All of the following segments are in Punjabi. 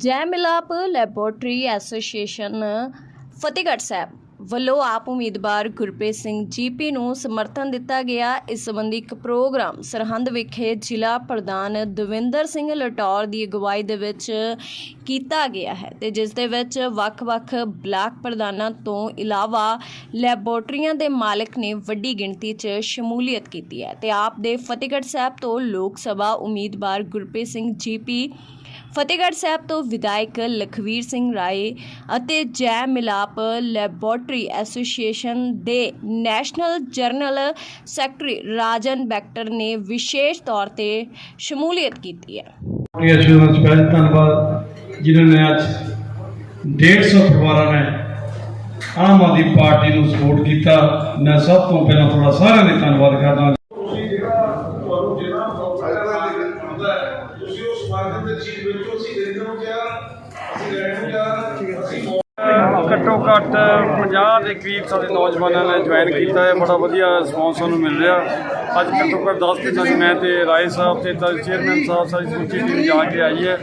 ਜੈ ਮਿਲਾਪ ਲੈਬੋਰਟਰੀ ਐਸੋਸੀਏਸ਼ਨ, ਫਤਿਹਗੜ੍ਹ ਸਾਹਿਬ ਵੱਲੋਂ ਆਪ ਉਮੀਦਵਾਰ ਗੁਰਪ੍ਰੀਤ ਸਿੰਘ ਜੀਪੀ ਨੂੰ ਸਮਰਥਨ ਦਿੱਤਾ ਗਿਆ। ਇਸ ਸੰਬੰਧੀ ਇੱਕ ਪ੍ਰੋਗਰਾਮ ਸਰਹੰਦ ਵਿਖੇ ਜ਼ਿਲ੍ਹਾ ਪ੍ਰਧਾਨ ਦਵਿੰਦਰ ਸਿੰਘ ਲਟੌਰ ਦੀ ਅਗਵਾਈ ਦੇ ਵਿੱਚ ਕੀਤਾ ਗਿਆ ਹੈ ਤੇ ਜਿਸ ਦੇ ਵਿੱਚ ਵੱਖ-ਵੱਖ ਬਲਾਕ ਪ੍ਰਧਾਨਾਂ ਤੋਂ ਇਲਾਵਾ ਲੈਬੋਰਟਰੀਆਂ ਦੇ ਮਾਲਕ ਨੇ ਵੱਡੀ ਗਿਣਤੀ 'ਚ ਸ਼ਮੂਲੀਅਤ ਕੀਤੀ ਹੈ ਤੇ ਆਪ ਦੇ ਫਤਿਹਗੜ੍ਹ ਸਾਹਿਬ ਤੋਂ ਲੋਕ ਸਭਾ ਉਮੀਦਵਾਰ ਗੁਰਪ੍ਰੀਤ ਸਿੰਘ ਜੀਪੀ ਫਤਿਹਗੜ੍ਹ ਸਾਹਿਬ ਤੋਂ ਵਿਧਾਇਕ ਲਖਵੀਰ ਸਿੰਘ ਰਾਏ ਅਤੇ ਜੈ ਮਿਲਾਪ ਲੈਬੋਰਟਰੀ ਐਸੋਸੀਏਸ਼ਨ ਦੇ national general secretary Rajan Bector ਨੇ ਵਿਸ਼ੇਸ਼ ਤੌਰ ਤੇ ਸ਼ਮੂਲੀਅਤ ਕੀਤੀ ਹੈ। ਇਹ ਐਸ਼ੋਰੈਂਸ ਪਹਿਲ ਧੰਨਵਾਦ, ਜਿਨ੍ਹਾਂ ਨੇ ਅੱਜ 150 ਪਰਿਵਾਰਾਂ ਨੇ ਆਮ ਆਦਮੀ ਪਾਰਟੀ ਨੂੰ ਸਪੋਰਟ ਕੀਤਾ। ਮੈਂ ਸਭ ਤੋਂ ਪਹਿਲਾਂ ਤੁਹਾਡਾ ਸਾਰਿਆਂ ਦਾ ਧੰਨਵਾਦ ਕਰਦਾ ਤੁਸੀਂ ਜਿਹੜਾ ਤੁਹਾਨੂੰ ਜਿਹੜਾ ਫਾਇਦਾ ਹੁੰਦਾ ਹੈ ਤੁਸੀਂ ਉਸ ਮਾਰਕੀਟ ਦੇ ਚੀਜ਼ ਵੇਚੋ ਅਸੀਂ ਖਰੀਦਣ ਨੂੰ ਤਿਆਰ ਅਸੀਂ ਲੈਣ ਨੂੰ ਤਿਆਰ ਅਸੀਂ ਘੱਟੋ ਘੱਟ 50 ਦੇ ਕਰੀਬ ਸਾਡੇ ਨੌਜਵਾਨਾਂ ਨੇ ਜੁਆਇਨ ਕੀਤਾ ਹੈ। ਬੜਾ ਵਧੀਆ ਰਿਸਪੌਂਸ ਸਾਨੂੰ ਮਿਲ ਰਿਹਾ। ਅੱਜ ਘੱਟੋ ਘੱਟ 10 ਦਿਨਾਂ ਦੀ ਮੈਂ ਤੇ ਰਾਏ ਸਾਹਿਬ ਤੇ ਤਾਂ ਚੇਅਰਮੈਨ ਸਾਹਿਬ ਸਾਡੀ ਸਮੁੱਚੀ ਟੀਮ ਜਾ ਕੇ ਆਈ ਹੈ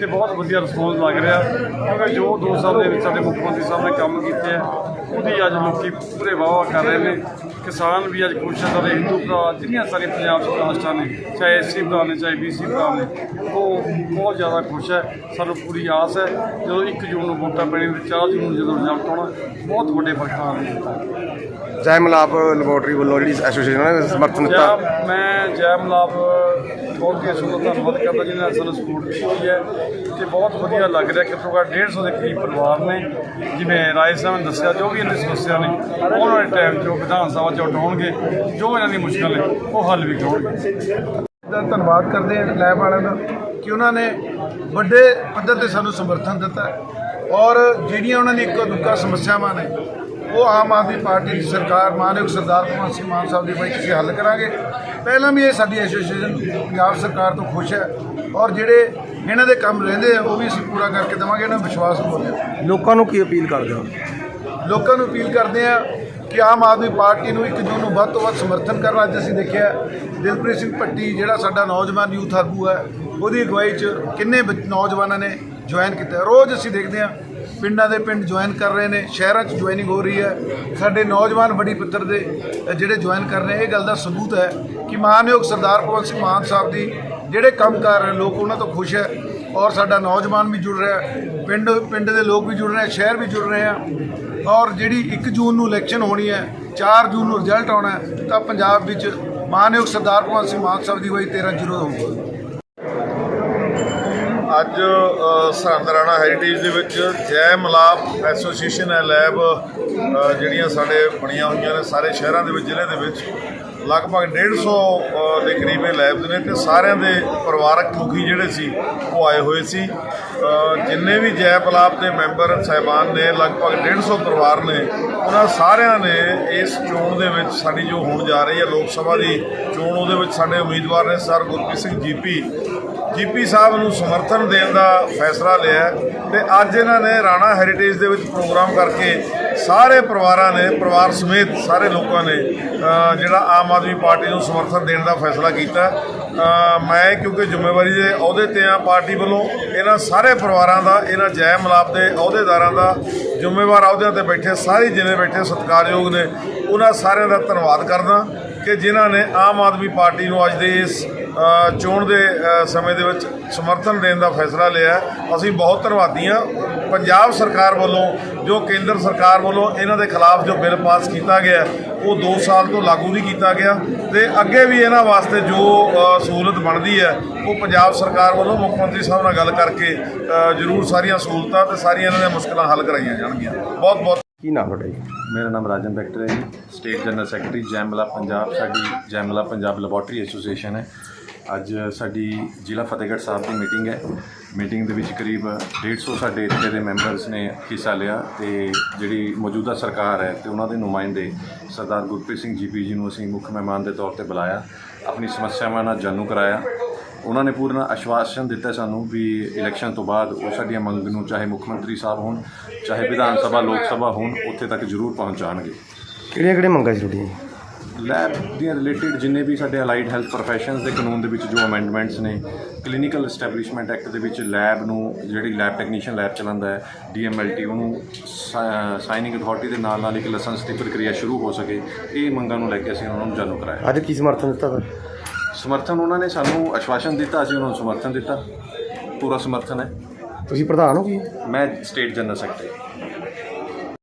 ਤੇ ਬਹੁਤ ਵਧੀਆ ਰਿਸਪੌਂਸ ਲੱਗ ਰਿਹਾ। ਕਿਉਂਕਿ ਜੋ 2 ਸਾਲ ਦੇ ਵਿੱਚ ਸਾਡੇ ਮੁੱਖ ਮੰਤਰੀ ਸਾਹਿਬ ਨੇ ਕੰਮ ਕੀਤੇ ਆ ਉਹਦੀ ਅੱਜ ਲੋਕੀ ਪੂਰੇ ਵਾਹ ਕਰ ਰਹੇ ਨੇ। ਕਿਸਾਨ ਵੀ ਅੱਜ ਖੁਸ਼ ਹੈ, ਸਾਡੇ ਹਿੰਦੂ ਭਰਾ, ਜਿੰਨੀਆਂ ਸਾਰੀਆਂ ਪੰਜਾਬ ਦੇ ਕਾਸਟਾਂ ਨੇ, ਚਾਹੇ ਐਸਸੀ ਭਰਾ ਨੇ, ਚਾਹੇ ਬੀਸੀ ਭਰਾ ਨੇ, ਉਹ ਬਹੁਤ ਜ਼ਿਆਦਾ ਖੁਸ਼ ਹੈ। ਸਾਨੂੰ ਪੂਰੀ ਆਸ ਹੈ, ਜਦੋਂ 1 ਜੂਨ ਨੂੰ ਵੋਟਾਂ ਪੈਣੀਆਂ ਤੇ 4 ਜੂਨ ਨੂੰ ਜਦੋਂ ਰਿਜ਼ਲਟ ਆਉਣਾ, ਬਹੁਤ ਵੱਡੇ ਫ਼ਰਕ ਆਉਣਗੇ ਜੈ ਮਲਾਪ ਲੈਬੋਰਟਰੀ ਵੱਲੋਂ ਜਿਹੜੀ ਐਸੋਸੀਏਸ਼ਨ ਨੇ ਸਮਰਥਨ ਦਿੱਤਾ ਜੈ ਮੈਂ ਜੈ ਮਲਾਪ ਬਹੁਤ ਕੇ ਦਾ ਧੰਨਵਾਦ ਕਰਦਾ ਜਿਹਨਾਂ ਨੇ ਸਾਨੂੰ ਸਪੋਰਟ ਕੀਤੀ ਹੈ। ਤੇ ਬਹੁਤ ਵਧੀਆ ਲੱਗ ਰਿਹਾ ਕਿ ਘੱਟੋ ਘੱਟ 150 ਦੇ ਕਰੀਬ ਪਰਿਵਾਰ ਨੇ ਜਿਵੇਂ ਰਾਏ ਸਾਹਿਬ ਨੇ ਦੱਸਿਆ ਜੋ ਵੀ ਇਹਨਾਂ ਦੀ ਸਮੱਸਿਆ ਨੇ ਆਉਣ ਵਾਲੇ ਟਾਈਮ 'ਚ ਉਹ ਵਿਧਾਨ ਸਭਾ 'ਚ ਉਠਾਉਣਗੇ ਜੋ ਇਹਨਾਂ ਦੀ ਮੁਸ਼ਕਲ ਹੈ ਉਹ ਹੱਲ ਵੀ ਦਾ ਧੰਨਵਾਦ ਕਰਦੇ ਹਾਂ ਲੈਬ ਵਾਲਿਆਂ ਦਾ ਕਿ ਉਹਨਾਂ ਨੇ ਵੱਡੇ ਪੱਧਰ ਤੇ ਸਾਨੂੰ ਸਮਰਥਨ ਦਿੱਤਾ ਹੈ। ਔਰ ਜਿਹੜੀਆਂ ਉਹਨਾਂ ਦੀ ਇੱਕੋ ਦੁੱਕਾ ਸਮੱਸਿਆਵਾਂ ਨੇ ਉਹ ਆਮ ਆਦਮੀ ਪਾਰਟੀ ਦੀ ਸਰਕਾਰ ਮਾਨਯੋਗ ਸਰਦਾਰ ਭਗਵੰਤ ਸਿੰਘ ਮਾਨ ਸਾਹਿਬ ਦੀ ਬਾਈ ਅਸੀਂ ਹੱਲ ਕਰਾਂਗੇ। ਪਹਿਲਾਂ ਵੀ ਇਹ ਸਾਡੀ ਐਸੋਸੀਏਸ਼ਨ ਪੰਜਾਬ ਸਰਕਾਰ ਤੋਂ ਖੁਸ਼ ਹੈ ਔਰ ਜਿਹੜੇ ਇਹਨਾਂ ਦੇ ਕੰਮ ਰਹਿੰਦੇ ਆ ਉਹ ਵੀ ਅਸੀਂ ਪੂਰਾ ਕਰਕੇ ਦੇਵਾਂਗੇ ਇਹਨਾਂ ਨੂੰ ਵਿਸ਼ਵਾਸ ਬੋਲਿਆ ਲੋਕਾਂ ਨੂੰ ਕੀ ਅਪੀਲ ਕਰਦੇ ਹੋ? ਲੋਕਾਂ ਨੂੰ ਅਪੀਲ ਕਰਦੇ ਆ ਕਿ ਆਮ ਆਦਮੀ ਪਾਰਟੀ ਨੂੰ 1 ਜੂਨ ਨੂੰ ਵੱਧ ਤੋਂ ਵੱਧ ਸਮਰਥਨ ਕਰਨਾ ਅੱਜ ਅਸੀਂ ਦੇਖਿਆ ਦਿਲਪ੍ਰੀਤ ਸਿੰਘ ਭੱਟੀ ਜਿਹੜਾ ਸਾਡਾ ਨੌਜਵਾਨ ਯੂਥ ਆਗੂ ਹੈ ਉਹਦੀ ਅਗਵਾਈ 'ਚ ਕਿੰਨੇ ਨੌਜਵਾਨਾਂ ਨੇ ਜੁਆਇਨ ਕੀਤਾ ਰੋਜ਼ ਅਸੀਂ ਦੇਖਦੇ ਆ ਪਿੰਡਾਂ ਦੇ ਪਿੰਡ ਜੁਆਇਨ ਕਰ ਰਹੇ ਨੇ, ਸ਼ਹਿਰਾਂ 'ਚ ਜੁਆਇਨਿੰਗ ਹੋ ਰਹੀ ਹੈ। ਸਾਡੇ ਨੌਜਵਾਨ ਬੜੀ ਪੱਧਰ ਦੇ ਜਿਹੜੇ ਜੁਆਇਨ ਕਰ ਰਹੇ ਇਹ ਗੱਲ ਦਾ ਸਬੂਤ ਹੈ ਕਿ ਮਾਨਯੋਗ ਸਰਦਾਰ ਭਗਵੰਤ ਸਿੰਘ ਮਾਨ ਸਾਹਿਬ ਦੀ ਜਿਹੜੇ ਕੰਮ ਕਰ ਰਹੇ ਲੋਕ ਉਹਨਾਂ ਤੋਂ ਖੁਸ਼ ਹੈ ਔਰ ਸਾਡਾ ਨੌਜਵਾਨ ਵੀ ਜੁੜ ਰਿਹਾ ਪਿੰਡ ਪਿੰਡ ਦੇ ਲੋਕ ਵੀ ਜੁੜ ਰਹੇ ਸ਼ਹਿਰ ਵੀ ਜੁੜ ਰਹੇ ਆ। ਔਰ ਜਿਹੜੀ 1 ਜੂਨ ਨੂੰ ਇਲੈਕਸ਼ਨ ਹੋਣੀ ਹੈ 4 ਜੂਨ ਨੂੰ ਰਿਜ਼ਲਟ ਆਉਣਾ ਤਾਂ ਪੰਜਾਬ ਵਿੱਚ ਮਾਨਯੋਗ ਸਰਦਾਰ ਭਗਵੰਤ ਸਿੰਘ ਮਾਨ ਸਾਹਿਬ ਦੀ ਵਾਰੀ 13 ਜ਼ੀਰੋ ਹੋਊਗਾ। ਅੱਜ ਸਰਹੰਦ ਰਾਣਾ ਹੈਰੀਟੇਜ ਦੇ ਵਿੱਚ ਜੈ ਮਲਾਪ ਐਸੋਸੀਏਸ਼ਨ ਹੈ ਲੈਬ ਜਿਹੜੀਆਂ ਸਾਡੇ ਬਣੀਆਂ ਹੋਈਆਂ ਨੇ ਸਾਰੇ ਸ਼ਹਿਰਾਂ ਦੇ ਵਿੱਚ ਜ਼ਿਲ੍ਹੇ ਦੇ ਵਿੱਚ। ਲਗਭਗ 150 ਅ, ਦੇ ਕਰੀਬ ਇਹ ਲੈਬਸ ਨੇ ਤੇ ਸਾਰਿਆਂ ਦੇ ਪਰਿਵਾਰਕ ਮੁਖੀ ਜਿਹੜੇ ਸੀ ਉਹ ਆਏ ਹੋਏ ਸੀ। ਜਿੰਨੇ ਵੀ ਜੈ ਮਲਾਪ ਦੇ ਮੈਂਬਰ ਸਾਹਿਬਾਨ ਨੇ ਲਗਭਗ 150 ਪਰਿਵਾਰ ਨੇ ਉਹਨਾਂ ਸਾਰਿਆਂ ਨੇ ਇਸ ਚੋਣ ਦੇ ਵਿੱਚ ਸਾਡੀ ਜੋ ਹੋਣ ਜਾ ਰਹੀ ਹੈ ਲੋਕ ਸਭਾ ਦੀ ਚੋਣ ਉਹਦੇ ਵਿੱਚ ਸਾਡੇ ਉਮੀਦਵਾਰ ਨੇ sir Gurpreet Singh GP GP Sahib ਨੂੰ ਸਮਰਥਨ ਦੇਣ ਦਾ ਫੈਸਲਾ ਲਿਆ ਹੈ ਤੇ ਅੱਜ ਇਹਨਾਂ ਨੇ ਰਾਣਾ ਹੈਰੀਟੇਜ ਦੇ ਵਿੱਚ ਪ੍ਰੋਗਰਾਮ ਕਰਕੇ ਸਾਰੇ ਪਰਿਵਾਰਾਂ ਨੇ, ਪਰਿਵਾਰ ਸਮੇਤ ਸਾਰੇ ਲੋਕਾਂ ਨੇ ਜਿਹੜਾ ਆਮ ਆਦਮੀ ਪਾਰਟੀ ਨੂੰ ਸਮਰਥਨ ਦੇਣ ਦਾ ਫੈਸਲਾ ਕੀਤਾ ਮੈਂ ਕਿਉਂਕਿ ਜ਼ਿੰਮੇਵਾਰੀ ਦੇ ਅਹੁਦੇ ਤੇ ਆ ਪਾਰਟੀ ਵੱਲੋਂ, ਇਹਨਾਂ ਸਾਰੇ ਪਰਿਵਾਰਾਂ ਦਾ, ਇਹਨਾਂ ਜੈ ਮਲਾਪ ਦੇ ਅਹੁਦੇਦਾਰਾਂ ਦਾ ਜ਼ਿੰਮੇਵਾਰ ਅਹੁਦਿਆਂ ਤੇ ਬੈਠੇ, ਸਾਰੇ ਜਿੰਨੇ ਬੈਠੇ ਸਤਿਕਾਰਯੋਗ ਨੇ, ਉਹਨਾਂ ਸਾਰਿਆਂ ਦਾ ਧੰਨਵਾਦ ਕਰਦਾ ਕਿ ਜਿਨ੍ਹਾਂ ਨੇ ਆਮ ਆਦਮੀ ਪਾਰਟੀ ਨੂੰ ਅੱਜ ਦੇ ਇਸ ਚੋਣ ਦੇ ਸਮੇਂ ਦੇ ਵਿੱਚ ਸਮਰਥਨ ਦੇਣ ਦਾ ਫੈਸਲਾ ਲਿਆ। ਅਸੀਂ ਬਹੁਤ ਧੰਨਵਾਦੀ ਹਾਂ। ਪੰਜਾਬ ਸਰਕਾਰ ਵੱਲੋਂ ਜੋ ਕੇਂਦਰ ਸਰਕਾਰ ਵੱਲੋਂ ਇਹਨਾਂ ਦੇ ਖਿਲਾਫ ਜੋ ਬਿੱਲ ਪਾਸ ਕੀਤਾ ਗਿਆ ਉਹ 2 ਸਾਲ ਤੋਂ ਲਾਗੂ ਨਹੀਂ ਕੀਤਾ ਗਿਆ ਤੇ ਅੱਗੇ ਵੀ ਇਹਨਾਂ ਵਾਸਤੇ ਜੋ ਸਹੂਲਤ ਬਣਦੀ ਹੈ ਉਹ ਪੰਜਾਬ ਸਰਕਾਰ ਵੱਲੋਂ ਮੁੱਖ ਮੰਤਰੀ ਸਾਹਿਬ ਨਾਲ ਗੱਲ ਕਰਕੇ ਜ਼ਰੂਰ ਸਾਰੀਆਂ ਸਹੂਲਤਾਂ ਤੇ ਸਾਰੀਆਂ ਇਹਨਾਂ ਦੀਆਂ ਮੁਸ਼ਕਲਾਂ ਹੱਲ ਕਰਾਈਆਂ ਜਾਣਗੀਆਂ। ਬਹੁਤ ਬਹੁਤ ਕੀ ਨਾਮ ਤੁਹਾਡਾ ਜੀ? ਮੇਰਾ ਨਾਮ ਰਾਜਨ ਬੈਕਟਰ ਹੈ ji. State general secretary Jaimala Punjab ਸਾਡੀ ਜੈਮਲਾ ਪੰਜਾਬ ਲੈਬੋਰਟਰੀ ਐਸੋਸੀਏਸ਼ਨ ਹੈ। ਅੱਜ ਸਾਡੀ ਜ਼ਿਲ੍ਹਾ ਫਤਿਹਗੜ੍ਹ ਸਾਹਿਬ ਦੀ ਮੀਟਿੰਗ ਹੈ। ਮੀਟਿੰਗ ਦੇ ਵਿੱਚ ਕਰੀਬ 150 ਸਾਡੇ ਇੱਥੇ ਦੇ ਮੈਂਬਰਸ ਨੇ ਹਿੱਸਾ ਲਿਆ ਤੇ ਜਿਹੜੀ ਮੌਜੂਦਾ ਸਰਕਾਰ ਹੈ ਤੇ ਉਹਨਾਂ ਦੇ ਨੁਮਾਇੰਦੇ ਸਰਦਾਰ ਗੁਰਪ੍ਰੀਤ ਸਿੰਘ ਜੀਪੀ ਜੀ ਨੂੰ ਅਸੀਂ ਮੁੱਖ ਮਹਿਮਾਨ ਦੇ ਤੌਰ ਤੇ ਬੁਲਾਇਆ, ਆਪਣੀ ਸਮੱਸਿਆਵਾਂ ਨਾਲ ਜਾਣੂ ਕਰਾਇਆ। ਉਹਨਾਂ ਨੇ ਪੂਰਨ ਆਸ਼ਵਾਸਨ ਦਿੱਤਾ ਸਾਨੂੰ ਵੀ ਇਲੈਕਸ਼ਨ ਤੋਂ ਬਾਅਦ ਉਹ ਸਾਡੀਆਂ ਮੰਗ ਨੂੰ ਚਾਹੇ ਮੁੱਖ ਮੰਤਰੀ ਸਾਹਿਬ ਹੋਣ, ਚਾਹੇ ਵਿਧਾਨ ਸਭਾ, ਲੋਕ ਸਭਾ ਹੋਣ, ਉੱਥੇ ਤੱਕ ਜ਼ਰੂਰ ਪਹੁੰਚਾਉਣਗੇ। ਕਿਹੜੀਆਂ ਕਿਹੜੀਆਂ ਮੰਗਾਂ ਸੀ ਤੁਹਾਡੀਆਂ? ਲੈਬ ਦੀਆਂ ਰਿਲੇਟਡ ਜਿੰਨੇ ਵੀ ਸਾਡੇ ਅਲਾਈਡ ਹੈਲਥ ਪ੍ਰੋਫੈਸ਼ਨਸ ਦੇ ਕਾਨੂੰਨ ਦੇ ਵਿੱਚ ਜੋ ਅਮੈਂਡਮੈਂਟਸ ਨੇ ਕਲੀਨਿਕਲ ਐਸਟੈਬਲਿਸ਼ਮੈਂਟ ਐਕਟ ਦੇ ਵਿੱਚ ਲੈਬ ਨੂੰ ਜਿਹੜੀ ਲੈਬ ਟੈਕਨੀਸ਼ੀਅਨ ਲੈਬ ਚਲਾਉਂਦਾ ਹੈ ਡੀਐਮਐਲਟੀ ਉਹਨੂੰ ਸਾਈਨਿੰਗ ਅਥਾਰਟੀ ਦੇ ਨਾਲ ਨਾਲ ਇੱਕ ਲਾਇਸੈਂਸ ਦੀ ਪ੍ਰਕਿਰਿਆ ਸ਼ੁਰੂ ਹੋ ਸਕੇ ਇਹ ਮੰਗਾਂ ਨੂੰ ਲੈ ਕੇ ਅਸੀਂ ਉਹਨਾਂ ਨੂੰ ਜਾਣੂ ਕਰਾਇਆ। ਅੱਜ ਕੀ ਸਮਰਥਨ ਦਿੱਤਾ ਸਰ? ਸਮਰਥਨ ਉਹਨਾਂ ਨੇ ਸਾਨੂੰ ਆਸ਼ਵਾਸਨ ਦਿੱਤਾ ਅਸੀਂ ਉਹਨਾਂ ਨੂੰ ਸਮਰਥਨ ਦਿੱਤਾ। ਪੂਰਾ ਸਮਰਥਨ ਹੈ। ਤੁਸੀਂ ਪ੍ਰਧਾਨ ਹੋ ਕੀ? ਮੈਂ ਸਟੇਟ ਜਨਰਲ ਸੈਕਟਰੀ